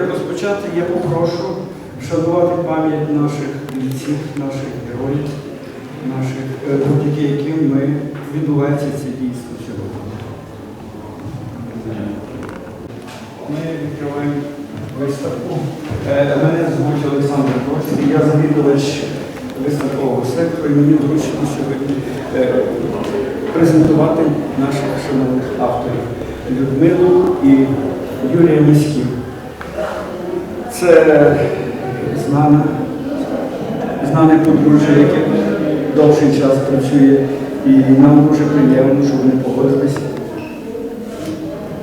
Як розпочати, я попрошу вшанувати пам'ять наших бійців, наших героїв, наших е, завдяки яким ми відбувається це дійство сьогодні. Ми відкриваємо виставку. Е, Мене звуть Олександр Корський, я завідувач виставкового сектору і мені доручено сьогодні е, презентувати наших шановних авторів Людмилу і Юрія Міськів. Це знане, знане подружжя, яке довший час працює, і нам дуже приємно, що вони погодилися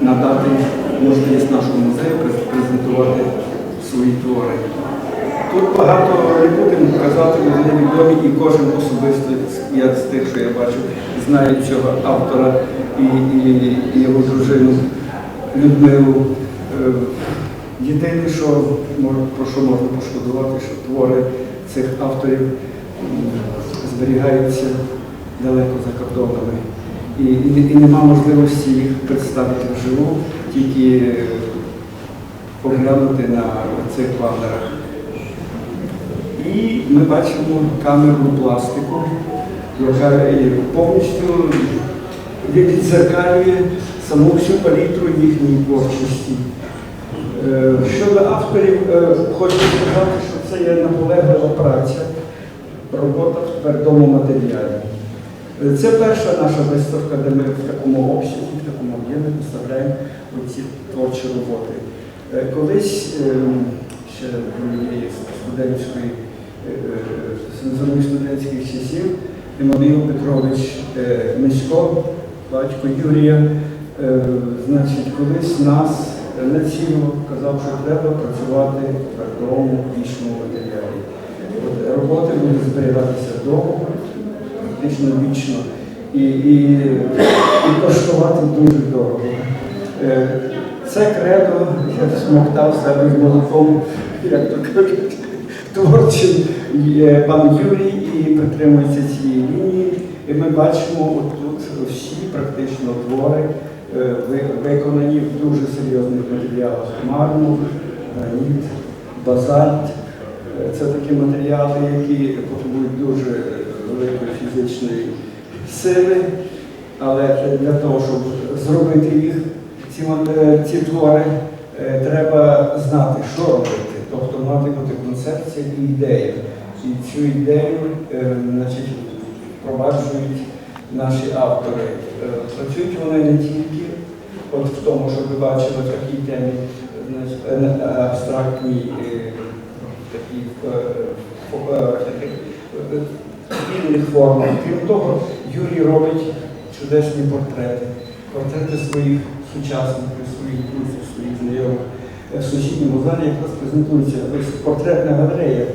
надати можливість нашому музею презентувати свої твори. Тут багато не будемо казати, вони відомі, і кожен особисто, я з тих, що я бачив, знає цього автора і, і, і його дружину Людмилу. Єдине, що про що можна пошкодувати, що твори цих авторів зберігаються далеко за кордонами. І, і, і нема можливості їх представити вживу, тільки е, поглянути на цих банерах. І ми бачимо камеру пластику, яка повністю відзеркалює саму всю палітру їхньої творчості. Е, Щодо авторів, е, хочу сказати, що це є наполеглива праця, робота в твердому матеріалі. Е, Це перша наша виставка, де ми в такому обсязі, в такому об'ємі представляємо ці творчі роботи. Колись е, ще в моєї студентської моїх студентських часів Іммануїл Петрович Мисько, батько Юрія, значить, колись нас націло казав, що треба працювати в твердому вічному матеріалі. От, роботи будуть зберігатися довго, практично вічно і, і, і коштувати дуже дорого. Е, Це кредо я смоктав себе з молоком, як то кажуть, творчим пан Юрій і притримується цієї лінії. І ми бачимо отут всі практично твори е, виконані в дуже серйозних матеріалах. Мармур, граніт, базальт. Е, Це такі матеріали, які потребують дуже великої фізичної сили, але для того, щоб зробити їх, ці, е, ці твори, е, треба знати, що робити, тобто мати бути концепція і ідея. І цю ідею е, значить, впроваджують наші автори. Е, Працюють вони не тільки от в тому, що ви бачили в такій темі е, е, таких е, вільних формах. Крім того, Юрій робить чудесні портрети, портрети своїх сучасників, своїх друзів, своїх знайомих. В сусідньому залі якраз презентується портретна галерея.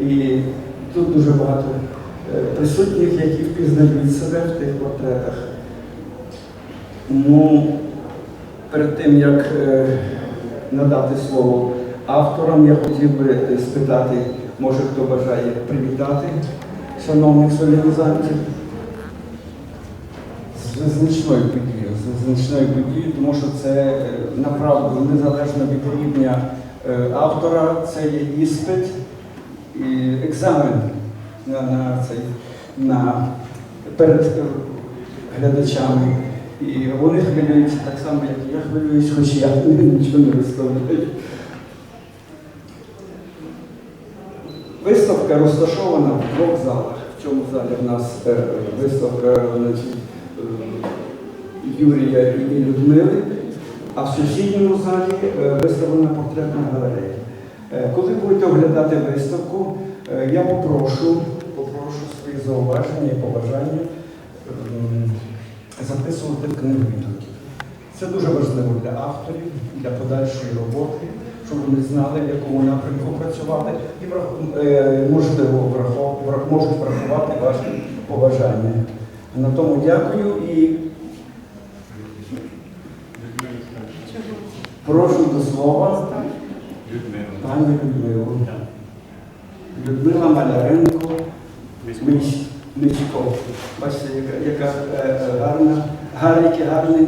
І тут дуже багато присутніх, які впізнають себе в тих портретах. Ну, перед тим, як е, надати слово авторам, я хотів би е, спитати, може хто бажає привітати шановних солінізантів з значною подією, з значною подією, тому що це е, направду незалежно від рівня автора, це є іспит і екзамен на, на цей на перед глядачами. І вони хвилюються так само, як я хвилююсь, хоч я нічого не виставляю. Виставка розташована в двох залах. В цьому залі в нас е, виставка значить, е, Юрія і Людмили, а в сусідньому залі е, виставлена портретна галерея. Коли будете оглядати виставку, я попрошу, попрошу свої зауваження і побажання ем, записувати в книгу відгуків. Це дуже важливо для авторів, для подальшої роботи, щоб вони знали, в якому напрямку працювати, і е, можливо можуть врахувати ваші побажання. На тому дякую і прошу до слова пані Людмилу. Людмила Маляренко, Мись- Бачите, яка, яка е, е, гарна, гарне, яке гарне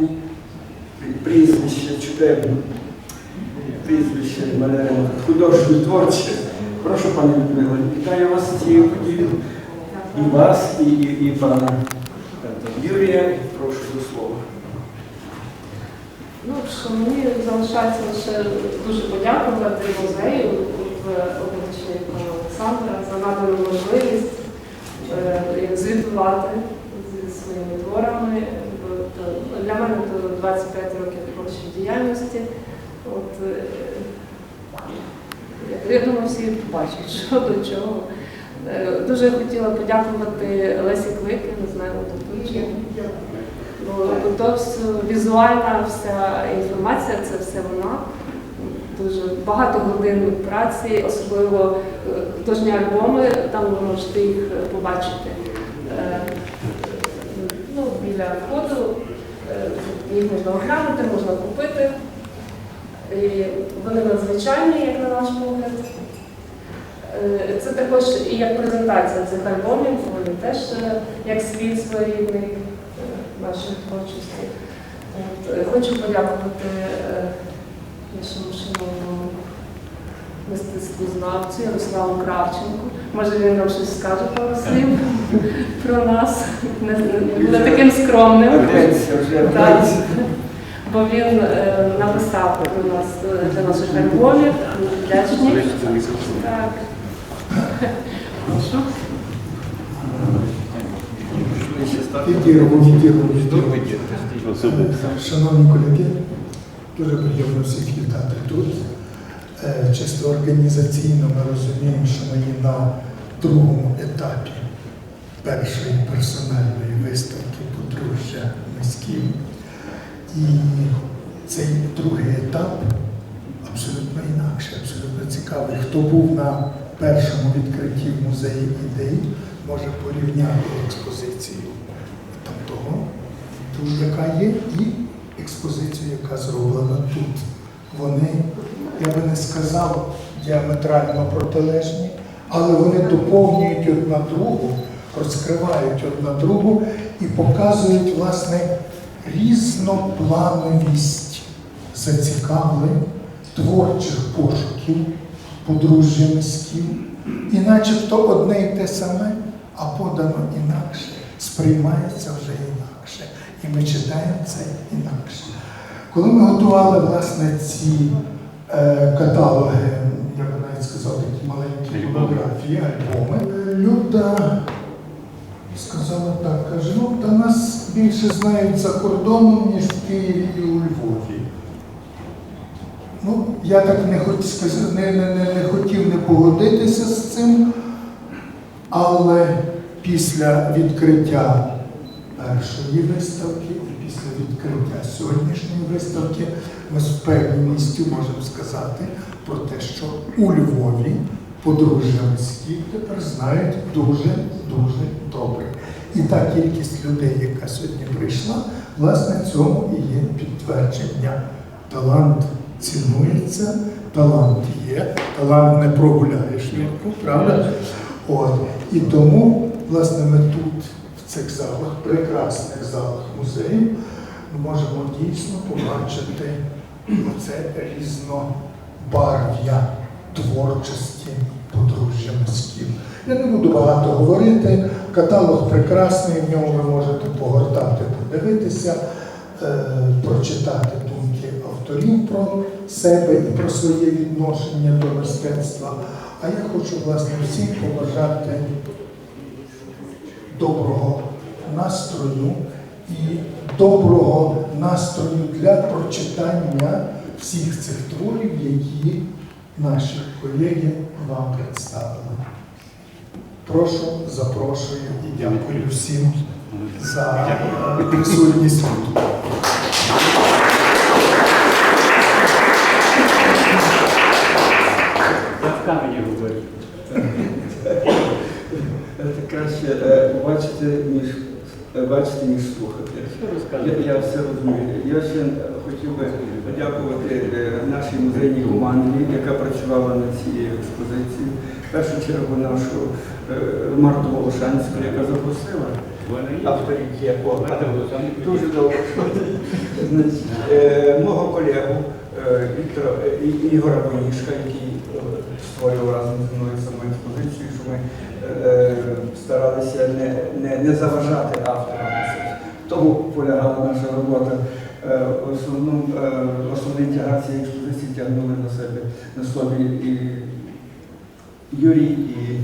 прізвище, чудове прізвище Маляренко, художнє творче. Прошу, пані Людмила, вітаю вас з цією подією. І вас, і, і, і пана Юрія. Прошу до слова. Ну, що мені залишається лише дуже подякувати музею в обличчі Олександра за надану можливість е, звітувати зі своїми творами. Е, Для мене це 25 років творчої діяльності. От, е, я- думаю, всі бачать, що до чого. Е, Дуже хотіла подякувати Лесі Квики, не знаю, тут чи. Бо то вс- візуальна вся інформація, це все вона. Дуже багато годин праці, особливо е, художні альбоми, там ви можете їх побачити. Е, Ну, біля входу е, їх можна оглянути, можна купити. І вони надзвичайні, як на наш погляд. Е, Це також і як презентація цих альбомів, вони теж як світ своєрідний нашої творчості. Хочу подякувати нашому шановному мистецтвознавцю Ярославу Кравченку. Може він нам щось скаже пару слів про нас. Не, таким скромним. Так. Бо він е, написав про нас е, для наших альбомів. Ми Вдячні. Так. Прошу. Шановні колеги, дуже приємно всіх вітати тут. Е, Чисто організаційно ми розуміємо, що ми є на другому етапі першої персональної виставки подружжя міськів. І цей другий етап абсолютно інакший, абсолютно цікавий. Хто був на першому відкритті в музеї ідей, може порівняти експозицію там того, яка є, і експозицію, яка зроблена тут. Вони, я би не сказав, діаметрально протилежні, але вони доповнюють одна другу, розкривають одна другу і показують, власне, різноплановість зацікавлень, творчих пошуків подружжя міськів. І начебто одне й те саме, а подано інакше, сприймається вже інакше. І ми читаємо це інакше. Коли ми готували власне ці каталоги, я би навіть сказав, такі маленькі монографії, альбоми, Люда сказала так, каже, ну та нас більше знають за кордоном, ніж в Києві і у Львові. Ну, я так не, сказ- не, не, не, не хотів не погодитися з цим, але після відкриття першої виставки і після відкриття сьогоднішньої виставки ми з впевненістю можемо сказати про те, що у Львові подружжя міських тепер знають дуже-дуже добре. І та кількість людей, яка сьогодні прийшла, власне, цьому і є підтвердження. Талант цінується, талант є, талант не прогуляєш швидко, правда? От. І тому, власне, ми тут, в цих залах, прекрасних залах музею, можемо дійсно побачити оце різнобарв'я творчості подружжя міськів. Я не буду багато говорити. Каталог прекрасний, в ньому ви можете погортати, подивитися, е, прочитати думки авторів про себе і про своє відношення до мистецтва. А я хочу, власне, всім побажати доброго настрою і доброго настрою для прочитання всіх цих творів, які наші колеги вам представили. Прошу, запрошую і дякую всім за присутність. тут. краще бачити, ніж бачити, ніж слухати. Я, я все розумію. Я ще е, хотів би подякувати е, нашій музейній команді, яка працювала над цією експозицією. В першу чергу нашу е, Марту Волошанську, яка запросила авторів є. Дуже добре. Е, мого колегу е, Віктора е, Ігора Бонішка, який е, створював разом зі мною саму експозицію, що ми е, старалися не, не, не заважати авторам. Тому полягала наша робота. Е, Основну, е, основний тягар цієї експозиції тягнули на себе на собі і Юрій, і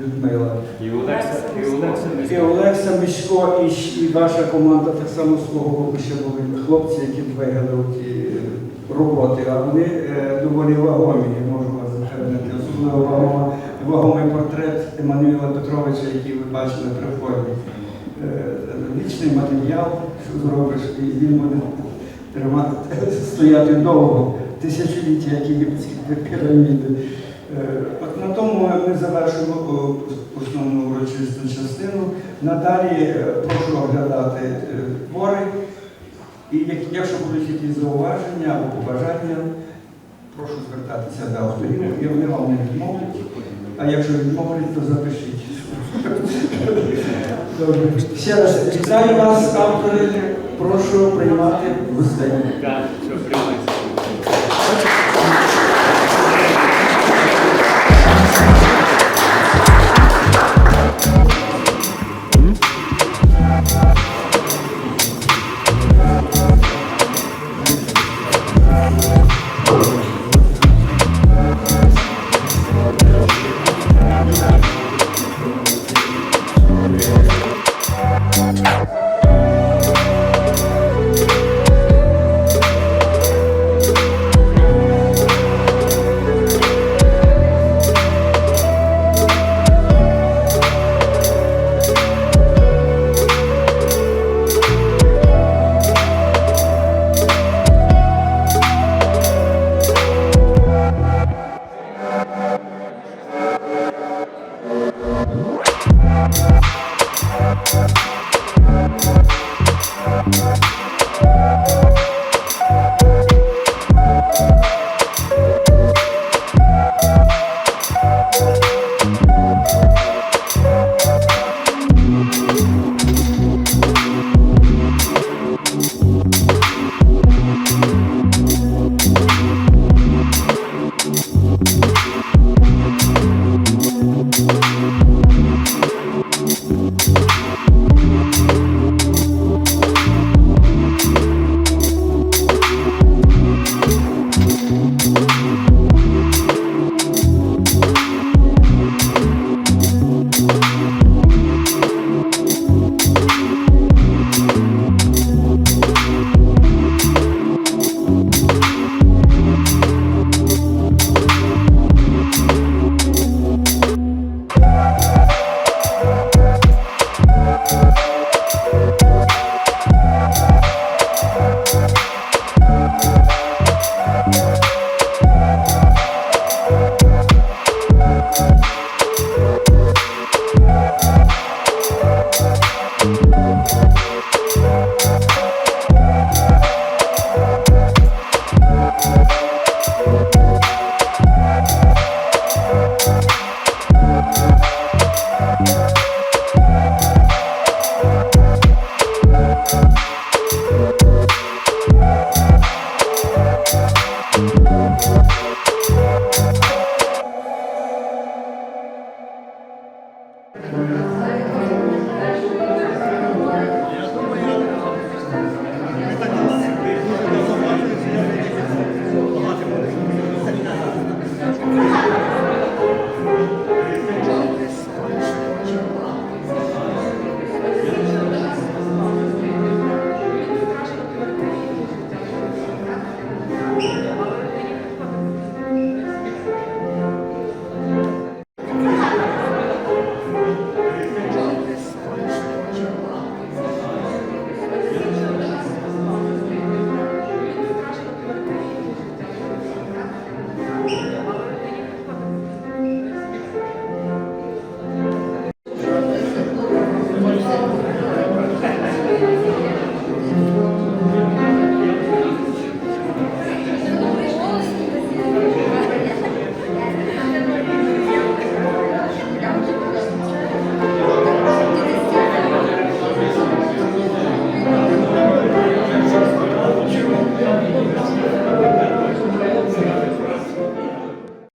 Людмила. І Олекса, і Олекса І Олекса Місько, і, і ваша команда так само свого боку ще були хлопці, які двигали ті е, роботи, а вони е, доволі вагомі, вас запевнити. Особливо вагома, вагомий портрет Еммануїла Петровича, який ви бачили при вході. Е, Вічний матеріал, що зробиш, і він буде тримати, стояти довго, тисячоліття, як єгипетські піраміди. Е, От на тому ми завершимо основну урочисту частину. Надалі е, прошу оглядати е, твори. І якщо будуть якісь зауваження або побажання, прошу звертатися до авторів, і вони вам не відмовлять. А якщо він відмовлять, то запишіть. Добре. Ще раз вітаю вас, автори. Прошу приймати гостей.